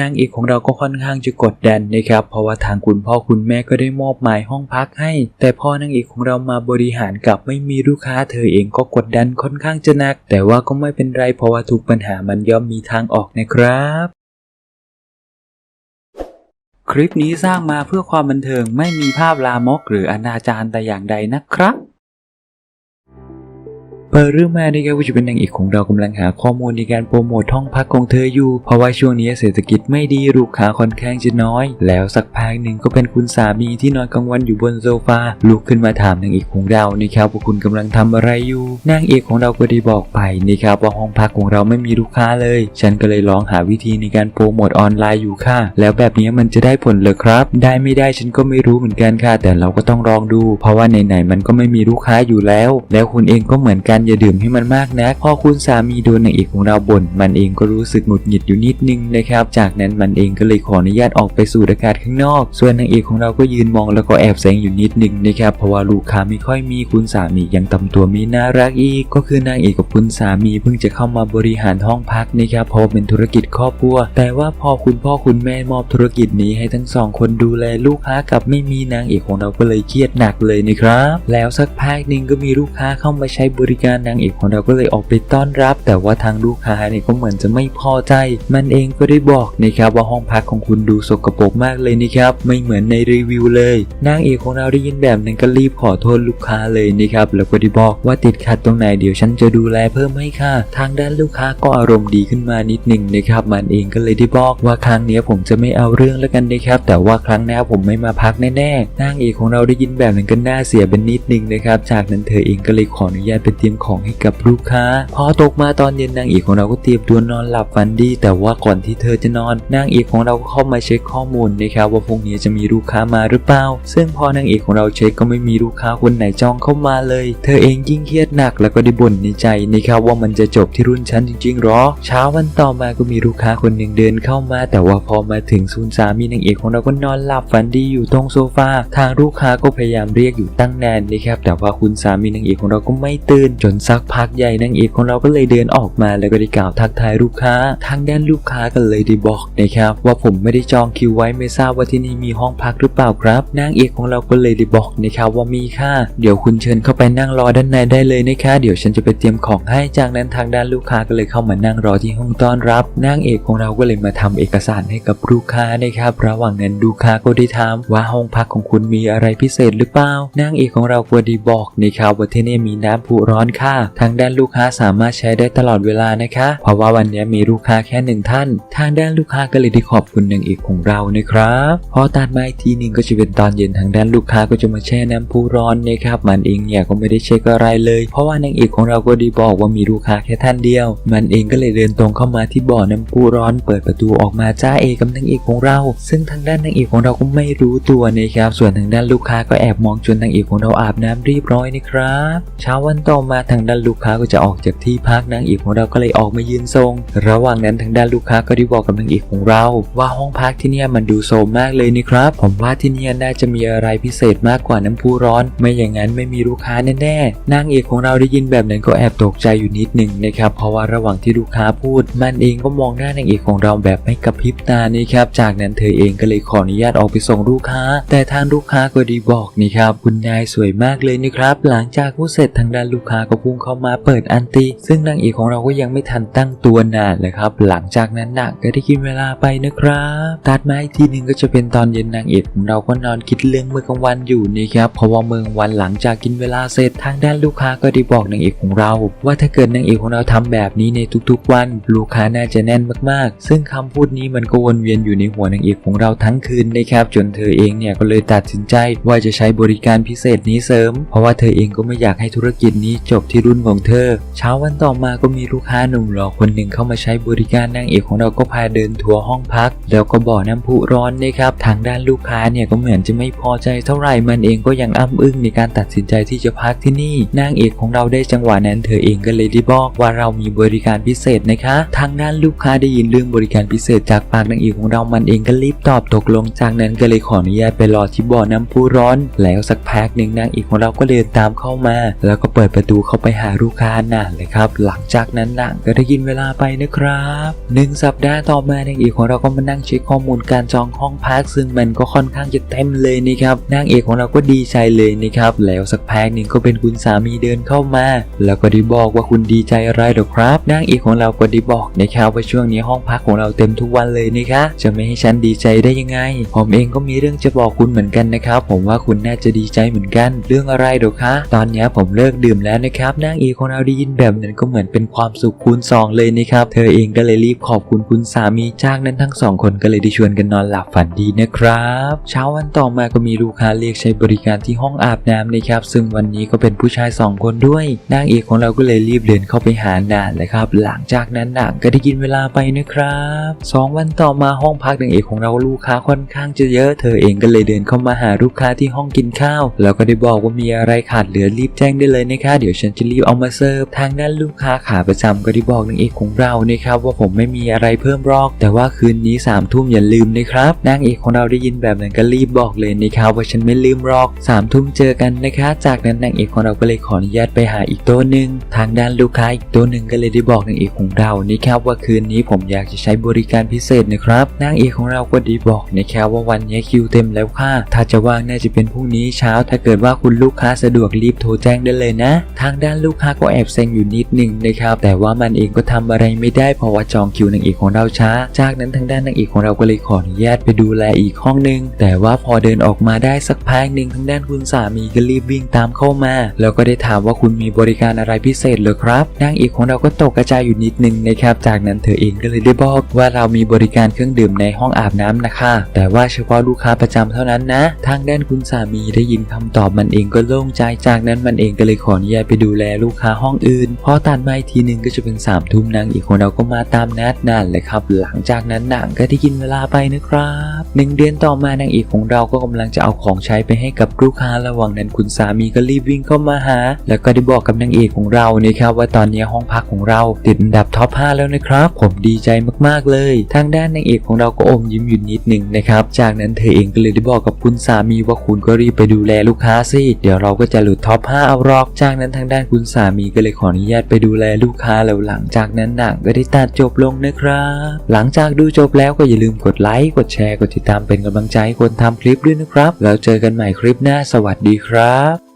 นางเอกของเราก็ค่อนข้างจะกดดันนะครับ เพราะว่าทางคุณพ่อคุณแม่ก็ได้มอบหมายห้องพักให้ แต่พอนางเอกของเรามาบริหารกับไม่มีลูกค้าเธอเองก็กดดันค่อนข้างจะหนัก แต่ว่าก็ไม่เป็นไรเพราะว่าทุกปัญหามันย่อมมีทางออกนะครับคลิปนี้สร้างมาเพื่อความบันเทิงไม่มีภาพลามกหรืออนาจารแต่อย่างใดนะครับ เปิดเรื่องมานะครับว่าจะเป็นนางเอกของเรากำลังหาข้อมูลในการโปรโมทห้องพักของเธออยู่ เพราะว่าช่วงนี้เศรษฐกิจไม่ดีลูกค้าค่อนข้างจะน้อย แล้วสักพักหนึ่งก็เป็นคุณสามีที่นอนกลางวันอยู่บนโซฟาลุกขึ้นมาถามนางเอกของเรานะครับว่าคุณกำลังทำอะไรอยู่นางเอกของเราก็ได้บอกไปนะครับว่าห้องพักของเราไม่มีลูกค้าเลย ฉันก็เลยลองหาวิธีในการโปรโมทออนไลน์อยู่ค่ะ แล้วแบบนี้มันจะได้ผลเหรอครับ ได้ไม่ได้ฉันก็ไม่รู้เหมือนกันค่ะ แต่เราก็ต้องลองดู เพราะว่าไหนๆมันก็ไม่มีลูกค้าอยู่แล้ว แล้วคุณเองก็เหมือนกันอย่าดื่มให้มันมากนักพอคุณสามีโดนนางเอกของเราบ่นมันเองก็รู้สึกหงุดหงิดอยู่นิดนึงนะครับ จากนั้นมันเองก็เลยขออนุญาตออกไปสูดอากาศข้างนอก ส่วนนางเอกของเราก็ยืนมองแล้วก็แอบแซงอยู่นิดนึงนะครับเพราะว่าลูกค้าไม่ค่อยมีคุณสามียังทำตัวไม่น่ารักอีก ก็คือนางเอกกับคุณสามีเพิ่งจะเข้ามาบริหารห้องพักนะครับพราะว่าเป็นธุรกิจครอบครัว แต่ว่าพอคุณพ่อคุณแม่มอบธุรกิจนี้ให้ทั้งสองคนดูแลลูกค้ากับไม่มีนางเอกของเราก็เลยเครียดหนักเลยนะครับแล้วสักพักหนึ่งก็มีลูกค้าเข้ามาใช้บริการนางเอกของเราก็เลยออกไปต้อนรับ แต่ว่าทางลูกค้าเนี่ยก็เหมือนจะไม่พอใจ มันเองก็ได้บอกนะครับว่าห้องพักของคุณดูสกปรกมากเลยนะครับไม่เหมือนในรีวิวเลย นางเอกของเราได้ยินแบบนั้นก็รีบขอโทษลูกค้าเลยนะครับแล้วก็ได้บอกว่าติดขัดตรงไหนเดี๋ยวฉันจะดูแลเพิ่มให้ค่ะ ทางด้านลูกค้าก็อารมณ์ดีขึ้นมานิดหนึ่งนะครับมันเองก็เลยได้บอกว่าครั้งนี้ผมจะไม่เอาเรื่องแล้วกันนะครับ แต่ว่าครั้งหน้าผมไม่มาพักแน่ๆนางเอกของเราได้ยินแบบนั้นก็น่าเสียเป็นนิดหนึ่งนะครับ จากนั้นเธอเองก็เลยขออนุญาตไปเตรียมของให้กับลูกค้า พอตกมาตอนเย็นนางเอกของเราก็เตรียมตัวนอนหลับฝันดี แต่ว่าก่อนที่เธอจะนอน นางเอกของเราก็เข้ามาเช็คข้อมูลนะครับว่าพรุ่งนี้จะมีลูกค้ามาหรือเปล่า ซึ่งพอนางเอกของเราเช็คก็ไม่มีลูกค้าคนไหนจองเข้ามาเลย เธอเองยิ่งเครียดหนักแล้วก็ได้บ่นในใจนะครับว่ามันจะจบที่รุ่นฉันจริงๆหรอ เช้าวันต่อมาก็มีลูกค้าคนหนึ่งเดินเข้ามา แต่ว่าพอมาถึงศูนสามีนางเอกของเราก็นอนหลับฝันดีอยู่ตรงโซฟาทางลูกค้าก็พยายามเรียกอยู่ตั้งนานนะครับแต่ว่าคุณสามีนางเอกของเราก็ไม่ตื่นจนสักพักใหญ่นางเอกของเราก็เลยเดินออกมาแล้วก็ได้กล่าวทักทายลูกค้า ทางด้านลูกค้าก็เลยได้บอกนะครับว่าผมไม่ได้จองคิวไว้ไม่ทราบว่าที่นี่มีห้องพักหรือเปล่าครับนางเอกของเราก็เลยได้บอกนะครับว่ามีค่ะ เดี๋ยวคุณเชิญเข้าไปนั่งรอด้านในได้เลยนะคะเดี๋ยวฉันจะไปเตรียมของให้จากนั้นทางด้านลูกค้าก็เลยเข้ามานั่งรอที่ห้องต้อนรับนางเอกของเราก็เลยมาทำเอกสารให้กับลูกค้านะครับระหว่างนั้นลูกค้าก็ได้ถามว่าห้องพักของคุณมีอะไรพิเศษหรือเปล่านางเอกของเราก็ได้บอกนะครับว่าที่นี่มีน้ำพุร้อนค่ะ ทางด้านลูกค้าสามารถใช้ได้ตลอดเวลานะคะ เพราะว่าวันนี้มีลูกค้าแค่หนึ่งท่าน ทางด้านลูกค้าก็เลยได้ขอบคุณนางเอกของเรานะครับพอตัดมาอีกทีหนึงก็จะเป็นตอนเย็นทางด้านลูกค้าก็จะมาแช่น้ำพุร้อนนะครับ มันเองเนี่ยก็ไม่ได้เช็คอะไรเลย เพราะว่านางเอกของเราก็ด้บอกว่ามีลูกค้าแค่ท่านเดียว มันเองก็เลยเดินตรงเข้ามาที่บ่อน้ำพุร้อน เปิดประตูออกมาจ้าเอกับนางเอกของเรา ซึ่งทางด้านนางเอกของเราก็ไม่รู้ตัวนะครับ ส่วนทางด้านลูกค้าก็แอบมองจนนางเอกของเราอาบน้ำเรียบร้อยนะครับ เช้าวันต่อมาทางด้านลูกค้าก็จะออกจากที่พักนางเอกของเราก็เลยออกมายืนทรง ระหว่างนั้นทางด้านลูกค้าก็ได้บอกกับนางเอกของเรา ว่าห้องพักที่นี่มันดูโซมมากเลยนะครับ ผมว่าที่นี่น่าจะมีอะไรพิเศษมากกว่าน้ำพุร้อน ไม่อย่างนั้นไม่มีลูกค้าแน่ๆนางเอกของเราได้ยินแบบนั้นก็แอบตกใจอยู่นิดหนึ่งนะครับเพราะว่าระหว่างที่ลูกค้าพูด มันเองก็มองหน้านางเอกของเราแบบไม่กระพริบตานะครับจากนั้นเธอเองก็เลยขออนุญาตออกไปส่งลูกค้า แต่ทางลูกค้าก็ดีบอกนี่ครับคุณนายสวยมากเลยนะครับ หลังจากพูดเสร็จทางด้านลูกค้าก็พุ่งเข้ามาเปิดอันตี ซึ่งนางเอกของเราก็ยังไม่ทันตั้งตัวนานเลยครับ หลังจากนั้นน่ะก็ได้กินเวลาไปนะครับ ตัดมาอีกทีหนึ่งก็จะเป็นตอนเย็นนางเอกของเราก็นอนคิดเรื่องเมื่อกลางวันอยู่นี่ครับเพราะว่าเมื่อกลางวันหลังจากกินเวลาเสร็จทางด้านลูกค้าก็ได้บอกนางเอกของเรา ว่าถ้าเกิดนางเอกของเราทำแบบนี้ในทุกๆวัน ลูกค้าน่าจะแน่นมากๆ ซึ่งคำพูดนี้มันก็วนเวียนอยู่ในหัวนางเอกของเราทั้งคืนนะครับจนเธอเองเนี่ยก็เลยตัดสินใจว่าจะใช้บริการพิเศษนี้เสริม เพราะว่าเธอเองก็ไม่อยากให้ธุรกิจนี้จบที่รุ่นของเธอ เช้าวันต่อมาก็มีลูกค้าหนุ่มหล่อคนหนึ่งเข้ามาใช้บริการนางเอกของเราก็พาเดินทัวร์ห้องพัก แล้วก็บ่อน้ำพุร้อนนะครับ ทางด้านลูกค้าเนี่ยก็เหมือนจะไม่พอใจเท่าไหร่มันเองก็ยังอ้ำอึ้งในการตัดสินใจที่จะพักที่นี่ นางเอกของเราได้จังหวะนั้นเธอเองก็เลยได้บอกว่าเรามีบริการพิเศษนะคะ ทางด้านลูกค้าได้ยินเรื่องบริการพิเศษจากปากนางเอกของเรามันเองก็รีบตอบตกลงจากนั้นก็เลยขออนุญาตไปรอที่บ่อน้ำพุร้อน แล้วสักพักหนึ่งนางเอกของเราก็เดินตามเข้ามา แล้วก็เปิดประตูเข้าเข้าไปหาลูกค้านานเลยครับ หลังจากนั้นนางก็ได้กินเวลาไปนะครับหนึ่งสัปดาห์ต่อมานางเอกของเราก็มานั่งเช็คข้อมูลการจองห้องพัก ซึ่งมันก็ค่อนข้างจะเต็มเลยนะครับนางเอกของเราก็ดีใจเลยนะครับแล้วสักพักหนึ่งก็เป็นคุณสามีเดินเข้ามา แล้วก็ได้บอกว่าคุณดีใจอะไรหรอครับนางเอกของเราก็ได้บอกนะครับว่าช่วงนี้ห้องพักของเราเต็มทุกวันเลยนะคะจะไม่ให้ฉันดีใจได้ยังไง ผมเองก็มีเรื่องจะบอกคุณเหมือนกันนะครับ ผมว่าคุณน่าจะดีใจเหมือนกัน เรื่องอะไรหรอคะ ตอนนี้ผมเลิกดื่มแล้วนะครับครับนางเอกของเราได้ยินแบบนั้นก็เหมือนเป็นความสุขคูณสองเลยนะครับ เธอเองก็เลยรีบขอบคุณคุณสามีจากนั้นทั้งสองคนก็เลยได้ชวนกันนอนหลับฝันดีนะครับ เช้าวันต่อมาก็มีลูกค้าเรียกใช้บริการที่ห้องอาบน้ำนะครับ ซึ่งวันนี้ก็เป็นผู้ชายสองคนด้วย นางเอกของเราก็เลยรีบเดินเข้าไปหานานเลยครับ หลังจากนั้นนางก็ได้กินเวลาไปนะครับสองวันต่อมาห้องพักนางเอกของเราลูกค้าค่อนข้างจะเยอะ เธอเองก็เลยเดินเข้ามาหาลูกค้าที่ห้องกินข้าว แล้วก็ได้บอกว่ามีอะไรขาดเหลือรีบแจ้งได้เลยนะคะเดี๋ยวฉันจะรีบเอามาเสิร์ฟทางด้านลูกค้าขาประจำก็ได้บอกนางเอกของเรานะครับว่าผมไม่มีอะไรเพิ่มรอก แต่ว่าคืนนี้สามทุ่มอย่าลืมนะครับนางเอกของเราได้ยินแบบนั้นก็รีบบอกเลยนะครับว่าฉันไม่ลืมรอกสามทุ่มเจอกันนะคะ จากนั้นนางเอกของเราก็เลยขออนุญาตไปหาอีกโต๊ะหนึ่งทางด้านลูกค้าอีกโต๊ะหนึ่งก็เลยได้บอกนางเอกของเรานะครับว่าคืนนี้ผมอยากจะใช้บริการพิเศษนะครับนางเอกของเราก็ด้บอกนะครับว่าวันนี้คิวเต็มแล้วค่ะ ถ้าจะว่างน่าจะเป็นพรุ่งนี้เช้า ถ้าเกิดว่าคุณลูกค้าสะดวกรีบโทรแจ้งได้เลยนะ ทางด้านลูกค้าก็แอบเซ็งอยู่นิดหนึ่งนะครับแต่ว่ามันเองก็ทำอะไรไม่ได้เพราะว่าจองคิวนางเอกของเราช้า จากนั้นทางด้านนางเอกของเราก็เลยขออนุญาตไปดูแลอีกห้องหนึง แต่ว่าพอเดินออกมาได้สักพักหนึ่งทางด้านคุณสามีก็รีบวิ่งตามเข้ามา แล้วก็ได้ถามว่าคุณมีบริการอะไรพิเศษเหรือครับนางเอกของเราก็ตกกระจายอยู่นิดหนึงนะครับจากนั้นเธอเองก็เลยได้บอกว่าเรามีบริการเครื่องดื่มในห้องอาบน้ำนะคะ แต่ว่าเฉพาะลูกค้าประจำเท่านั้นนะ ทางด้านคุณสามีได้ยินคำตอบมันเองก็โล่งใจจากนั้นมันเองก็เลยขออนุญาตไปดูแลลูกค้าห้องอื่น พอตัดมาอีกทีหนึ่งก็จะเป็นสามทุ่มนางเอกของเราก็มาตามนัดนั่นแหละครับ หลังจากนั้นนางก็ได้กินเวลาไปนะครับ หนึ่งเดือนต่อมานางเอกของเราก็กำลังจะเอาของใช้ไปให้กับลูกค้าระหว่างนั้นคุณสามีก็รีบวิ่งเข้ามาหา แล้วก็ได้บอกกับนางเอกของเรานะครับว่าตอนนี้ห้องพักของเราติดอันดับท็อป 5 แล้วนะครับ ผมดีใจมากๆเลย ทางด้านนางเอกของเราก็อมยิ้มอยู่นิดหนึ่งนะครับ จากนั้นเธอเองก็เลยได้บอกกับคุณสามีว่าคุณก็รีบไปดูแลลูกค้าสิเดี๋ยวเราก็จะหลุดท็อป 5 เอาหรอก จากนั้นทางด้านคุณสามีก็เลยขออนุญาตไปดูแลลูกค้าแล้วหลังจากนั้นหนังก็ได้ตัดจบลงนะครับ หลังจากดูจบแล้วก็อย่าลืมกดไลค์กดแชร์กดติดตามเป็นกำลังใจให้คนทำคลิปด้วยนะครับ แล้วเจอกันใหม่คลิปหน้าสวัสดีครับ